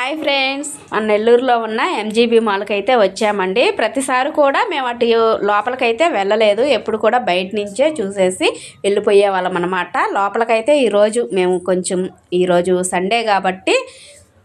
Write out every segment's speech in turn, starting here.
Hi friends. మన నెల్లూరులో ఉన్న ఎంజీబీ మాల్కి అయితే వచ్చామండి. ప్రతిసారి కూడా మేము అటు లోపలికైతే వెళ్ళలేదు. ఎప్పుడు కూడా బయట నుంచే చూసేసి వెళ్ళిపోయే వాళ్ళం అనమాట లోపలికైతే ఈరోజు మేము కొంచెం ఈరోజు సండే కాబట్టి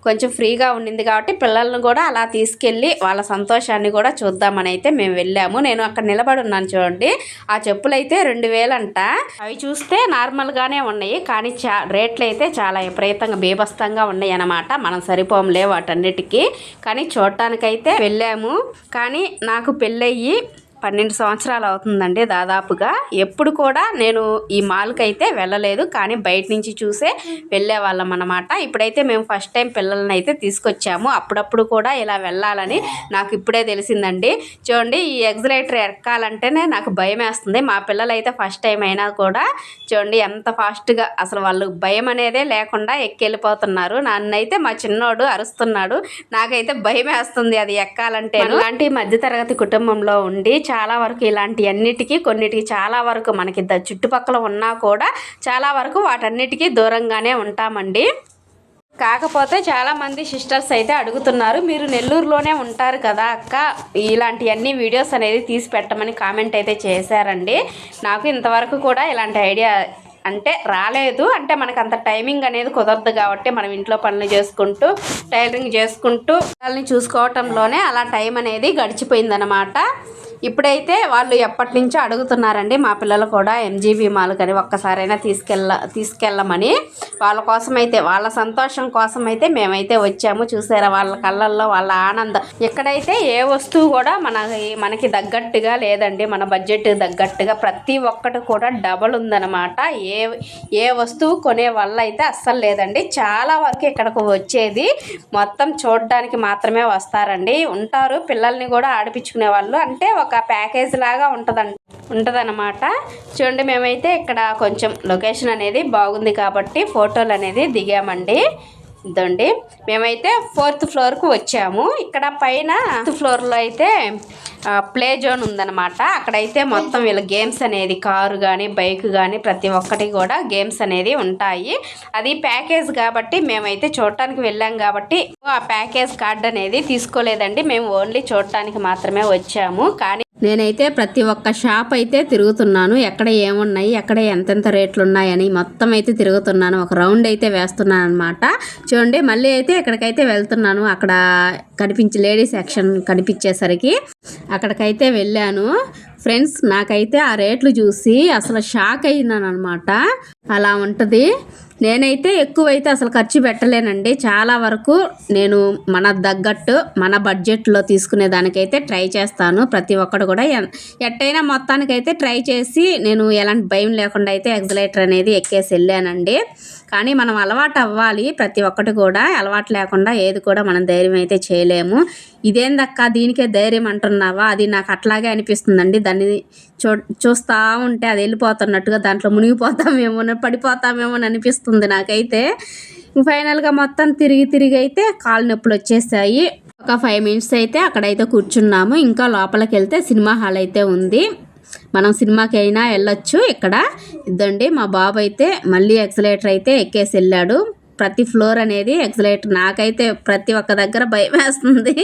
కొంచెం ఫ్రీగా ఉండింది కాబట్టి పిల్లల్ని కూడా అలా తీసుకెళ్ళి వాళ్ళ సంతోషాన్ని కూడా చూద్దామని అయితే మేము వెళ్ళాము. నేను అక్కడ నిలబడి ఉన్నాను చూడండి. ఆ చెప్పులు అయితే రెండు వేలంట. అవి చూస్తే నార్మల్గానే ఉన్నాయి కానీ చా రేట్లు అయితే చాలా విపరీతంగా బీభస్తంగా ఉన్నాయి అన్నమాట. మనం సరిపోంలే వాటన్నిటికీ. కానీ చూడటానికైతే వెళ్ళాము. కానీ నాకు పెళ్ళయ్యి పన్నెండు సంవత్సరాలు అవుతుందండి దాదాపుగా. ఎప్పుడు కూడా నేను ఈ మాల్కి అయితే వెళ్ళలేదు కానీ బయట నుంచి చూసే వెళ్ళే వాళ్ళం అనమాట ఇప్పుడైతే మేము ఫస్ట్ టైం పిల్లల్ని అయితే తీసుకొచ్చాము. అప్పుడప్పుడు కూడా ఇలా వెళ్ళాలని నాకు ఇప్పుడే తెలిసిందండి. చూడండి ఈ ఎగ్జిలేటర్ ఎక్కాలంటేనే నాకు భయం వేస్తుంది. మా పిల్లలు అయితే ఫస్ట్ టైం అయినా కూడా చూడండి ఎంత ఫాస్ట్గా అసలు వాళ్ళు భయం అనేదే లేకుండా ఎక్కెళ్ళిపోతున్నారు. నన్నైతే మా చిన్నోడు అరుస్తున్నాడు. నాకైతే భయం వేస్తుంది అది ఎక్కాలంటే అలాంటి మధ్యతరగతి కుటుంబంలో ఉండి చాలా వరకు ఇలాంటి అన్నిటికీ కొన్నిటికి చాలా వరకు మనకి ద చుట్టుపక్కల ఉన్నా కూడా చాలా వరకు వాటన్నిటికీ దూరంగానే ఉంటామండి. కాకపోతే చాలామంది సిస్టర్స్ అయితే అడుగుతున్నారు మీరు నెల్లూరులోనే ఉంటారు కదా అక్క ఇలాంటి అన్ని వీడియోస్ అనేది తీసి పెట్టమని కామెంట్ అయితే చేశారండి. నాకు ఇంతవరకు కూడా ఇలాంటి ఐడియా అంటే రాలేదు. అంటే మనకు అంత టైమింగ్ అనేది కుదరదు కాబట్టి మనం ఇంట్లో పనులు చేసుకుంటూ టైలరింగ్ చేసుకుంటూ వాళ్ళని చూసుకోవటంలోనే అలా టైం అనేది గడిచిపోయిందనమాట ఇప్పుడైతే వాళ్ళు ఎప్పటి నుంచో అడుగుతున్నారండి మా పిల్లలు కూడా ఎంజీబీ మాల్ కానీ ఒక్కసారైనా తీసుకెళ్ళ తీసుకెళ్ళమని. వాళ్ళ కోసం అయితే వాళ్ళ సంతోషం కోసం అయితే మేమైతే వచ్చాము. చూసారా వాళ్ళ కళ్ళల్లో వాళ్ళ ఆనందం. ఇక్కడైతే ఏ వస్తువు కూడా మన మనకి తగ్గట్టుగా లేదండి. మన బడ్జెట్ తగ్గట్టుగా ప్రతి ఒక్కటి కూడా డబల్ ఉందన్నమాట. ఏ ఏ వస్తువు కొనే వల్ల అయితే అస్సలు లేదండి. చాలా వరకు ఇక్కడకు వచ్చేది మొత్తం చూడడానికి మాత్రమే వస్తారండి. ఉంటారు పిల్లల్ని కూడా ఆడిపించుకునే వాళ్ళు. అంటే ఒక ప్యాకేజ్ లాగా ఉంటుందండి ఉంటుందన్నమాట. చూడండి మేమైతే ఇక్కడ కొంచెం లొకేషన్ అనేది బాగుంది కాబట్టి ఫోటోలు అనేది దిగామండి. ఇదండి. మేమైతే ఫోర్త్ ఫ్లోర్కు వచ్చాము. ఇక్కడ పైన ఫిఫ్త్ ఫ్లోర్లో అయితే ప్లే జోన్ ఉందన్నమాట. అక్కడైతే మొత్తం వీళ్ళ గేమ్స్ అనేది కారు కానీ బైక్ కానీ ప్రతి ఒక్కటి కూడా గేమ్స్ అనేది ఉంటాయి. అది ప్యాకేజ్ కాబట్టి మేమైతే చూడటానికి వెళ్ళాం కాబట్టి ఆ ప్యాకేజ్ కార్డ్ అనేది తీసుకోలేదండి. మేము ఓన్లీ చూడటానికి మాత్రమే వచ్చాము. కానీ నేనైతే ప్రతి ఒక్క షాప్ అయితే తిరుగుతున్నాను. ఎక్కడ ఏమున్నాయి ఎక్కడ ఎంతెంత రేట్లు ఉన్నాయని మొత్తం అయితే తిరుగుతున్నాను. ఒక రౌండ్ అయితే వేస్తున్నాను అనమాట చూడండి మళ్ళీ అయితే ఇక్కడికైతే వెళ్తున్నాను. అక్కడ కనిపించి లేడీస్ సెక్షన్ కనిపించేసరికి అక్కడికైతే వెళ్ళాను. ఫ్రెండ్స్ నాకైతే ఆ రేట్లు చూసి అసలు షాక్ అయినాను అనమాట అలా ఉంటుంది. నేనైతే ఎక్కువైతే అసలు ఖర్చు పెట్టలేనండి. చాలా వరకు నేను మన తగ్గట్టు మన బడ్జెట్లో తీసుకునే దానికైతే ట్రై చేస్తాను. ప్రతి ఒక్కడు కూడా ఎట్టయినా మొత్తానికైతే ట్రై చేసి నేను ఎలాంటి భయం లేకుండా అయితే ఎగ్జలేటర్ అనేది ఎక్కేసి వెళ్ళానండి. కానీ మనం అలవాటు అవ్వాలి. ప్రతి ఒక్కటి కూడా అలవాటు లేకుండా ఏది కూడా మనం ధైర్యం అయితే చేయలేము. ఇదేందక్క? దీనికే ధైర్యం అంటున్నావా? అది నాకు అట్లాగే అనిపిస్తుందండి. దాన్ని చూ చూస్తూ ఉంటే అది వెళ్ళిపోతున్నట్టుగా దాంట్లో మునిగిపోతామేమో పడిపోతామేమో అని అనిపిస్తుంది నాకైతే. ఫైనల్గా మొత్తం తిరిగి తిరిగి అయితే కాలు నొప్పులు వచ్చేసాయి. ఒక ఫైవ్ మినిట్స్ అయితే అక్కడైతే కూర్చున్నాము. ఇంకా లోపలికి వెళ్తే సినిమా హాల్ అయితే ఉంది. మనం సినిమాకి అయినా వెళ్ళొచ్చు. ఇక్కడ ఇద్దండి మా బాబు అయితే మళ్ళీ ఎక్సలేటర్ అయితే ఎక్కేసి వెళ్ళాడు. ప్రతి ఫ్లోర్ అనేది ఎక్సలేటర్. నాకైతే ప్రతి ఒక్క దగ్గర భయం వేస్తుంది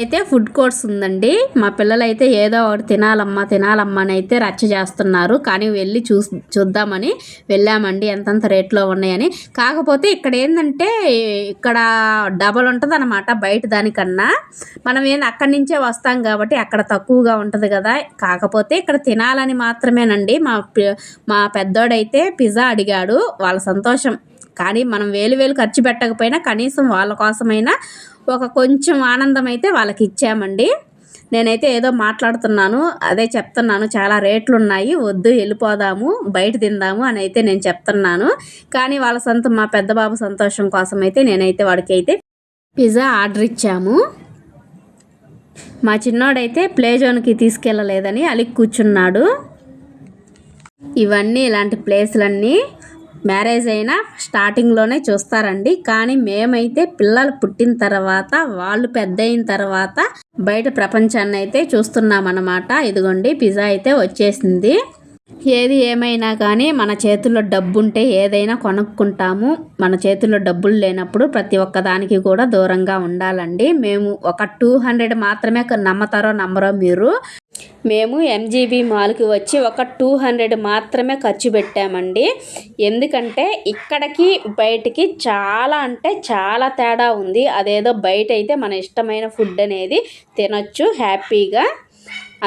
అయితే ఫుడ్ కోర్ట్స్ ఉందండి. మా పిల్లలు అయితే ఏదో ఒకటి తినాలమ్మా తినాలమ్మా అని అయితే రచ్చ చేస్తున్నారు. కానీ వెళ్ళి చూ చూద్దామని వెళ్ళామండి. ఎంతంత రేట్లో ఉన్నాయని. కాకపోతే ఇక్కడ ఏంటంటే ఇక్కడ డబల్ ఉంటుంది అనమాట బయట దానికన్నా. మనం ఏంది అక్కడి నుంచే వస్తాం కాబట్టి అక్కడ తక్కువగా ఉంటుంది కదా. కాకపోతే ఇక్కడ తినాలని మాత్రమేనండి. మా మా పెద్దోడైతే పిజ్జా అడిగాడు. వాళ్ళ సంతోషం. కానీ మనం వేలు వేలు ఖర్చు పెట్టకపోయినా కనీసం వాళ్ళ కోసమైనా ఒక కొంచెం ఆనందం అయితే వాళ్ళకి ఇచ్చామండి నేనైతే ఏదో మాట్లాడుతున్నాను అదే చెప్తున్నాను చాలా రేట్లు ఉన్నాయి వద్దు వెళ్ళిపోదాము బయట తిందాము అని అయితే నేను చెప్తున్నాను. కానీ వాళ్ళ సొంత మా పెద్దబాబు సంతోషం కోసం అయితే నేనైతే వాడికి అయితే పిజ్జా ఆర్డర్ ఇచ్చాము. మా చిన్నోడైతే ప్లే జోన్కి తీసుకెళ్ళలేదని అలిగి కూర్చున్నాడు. ఇవన్నీ ఇలాంటి ప్లేస్లన్నీ మ్యారేజ్ అయినా స్టార్టింగ్లోనే చూస్తారండి. కానీ మేమైతే పిల్లలు పుట్టిన తర్వాత వాళ్ళు పెద్ద అయిన తర్వాత బయట ప్రపంచాన్ని అయితే చూస్తున్నామన్నమాట. ఇదిగోండి పిజ్జా అయితే వచ్చేసింది. ఏది ఏమైనా కానీ మన చేతుల్లో డబ్బు ఉంటే ఏదైనా కొనుక్కుంటాము. మన చేతుల్లో డబ్బులు లేనప్పుడు ప్రతి ఒక్క దానికి కూడా దూరంగా ఉండాలండి. మేము ఒక టూ హండ్రెడ్ మాత్రమే నమ్మతారో నమ్మరో మీరు. మేము ఎంజీబీ మాల్కి వచ్చి ఒక టూ హండ్రెడ్ మాత్రమే ఖర్చు పెట్టామండి. ఎందుకంటే ఇక్కడికి బయటికి చాలా అంటే చాలా తేడా ఉంది. అదేదో బయట అయితే మన ఇష్టమైన ఫుడ్ అనేది తినొచ్చు హ్యాపీగా.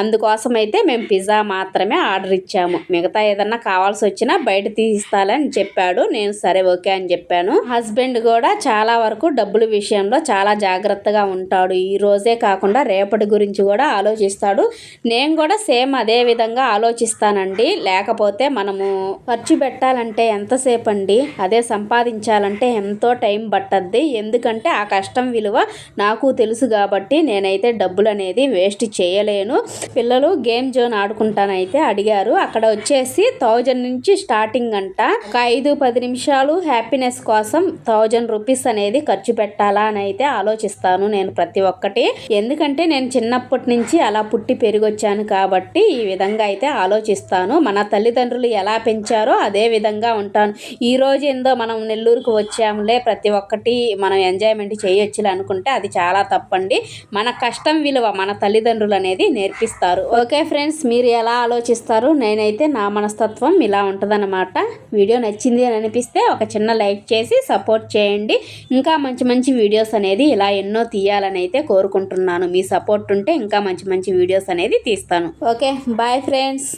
అందుకోసం అయితే మేము పిజ్జా మాత్రమే ఆర్డర్ ఇచ్చాము. మిగతా ఏదన్నా కావాల్సి వచ్చినా బయట తీస్తాలని చెప్పాడు. నేను సరే ఓకే అని చెప్పాను. హస్బెండ్ కూడా చాలా వరకు డబ్బుల విషయంలో చాలా జాగ్రత్తగా ఉంటాడు. ఈ రోజే కాకుండా రేపటి గురించి కూడా ఆలోచిస్తాడు. నేను కూడా సేమ్ అదే విధంగా ఆలోచిస్తానండి. లేకపోతే మనము ఖర్చు పెట్టాలంటే ఎంతసేపు అండి అదే సంపాదించాలంటే ఎంతో టైం పట్టద్ది. ఎందుకంటే ఆ కష్టం విలువ నాకు తెలుసు కాబట్టి నేనైతే డబ్బులు అనేది వేస్ట్ చేయలేను. పిల్లలు గేమ్ జోన్ ఆడుకుంటానైతే అడిగారు. అక్కడ వచ్చేసి థౌజండ్ నుంచి స్టార్టింగ్ అంట. ఒక ఐదు పది నిమిషాలు హ్యాపీనెస్ కోసం థౌజండ్ రూపీస్ అనేది ఖర్చు పెట్టాలా అని అయితే ఆలోచిస్తాను నేను ప్రతి ఒక్కటి. ఎందుకంటే నేను చిన్నప్పటి నుంచి అలా పుట్టి పెరిగొచ్చాను కాబట్టి ఈ విధంగా అయితే ఆలోచిస్తాను. మన తల్లిదండ్రులు ఎలా పెంచారో అదే విధంగా ఉంటాను. ఈ రోజు ఏందో మనం నెల్లూరుకు వచ్చాములే ప్రతి ఒక్కటి మనం ఎంజాయ్మెంట్ చేయొచ్చులే అనుకుంటే అది చాలా తప్పండి. మన కష్టం విలువ మన తల్లిదండ్రులు అనేది నేర్పిస్తారు. ఓకే ఫ్రెండ్స్ మీరు ఎలా ఆలోచిస్తారు? నేనైతే నా మనస్తత్వం ఇలా ఉంటుందన్నమాట. వీడియో నచ్చింది అని అనిపిస్తే ఒక చిన్న లైక్ చేసి సపోర్ట్ చేయండి. ఇంకా మంచి మంచి వీడియోస్ అనేది ఇలా ఎన్నో తీయాలని అయితే కోరుకుంటున్నాను. మీ సపోర్ట్ ఉంటే ఇంకా మంచి మంచి వీడియోస్ అనేది తీస్తాను. Okay bye friends.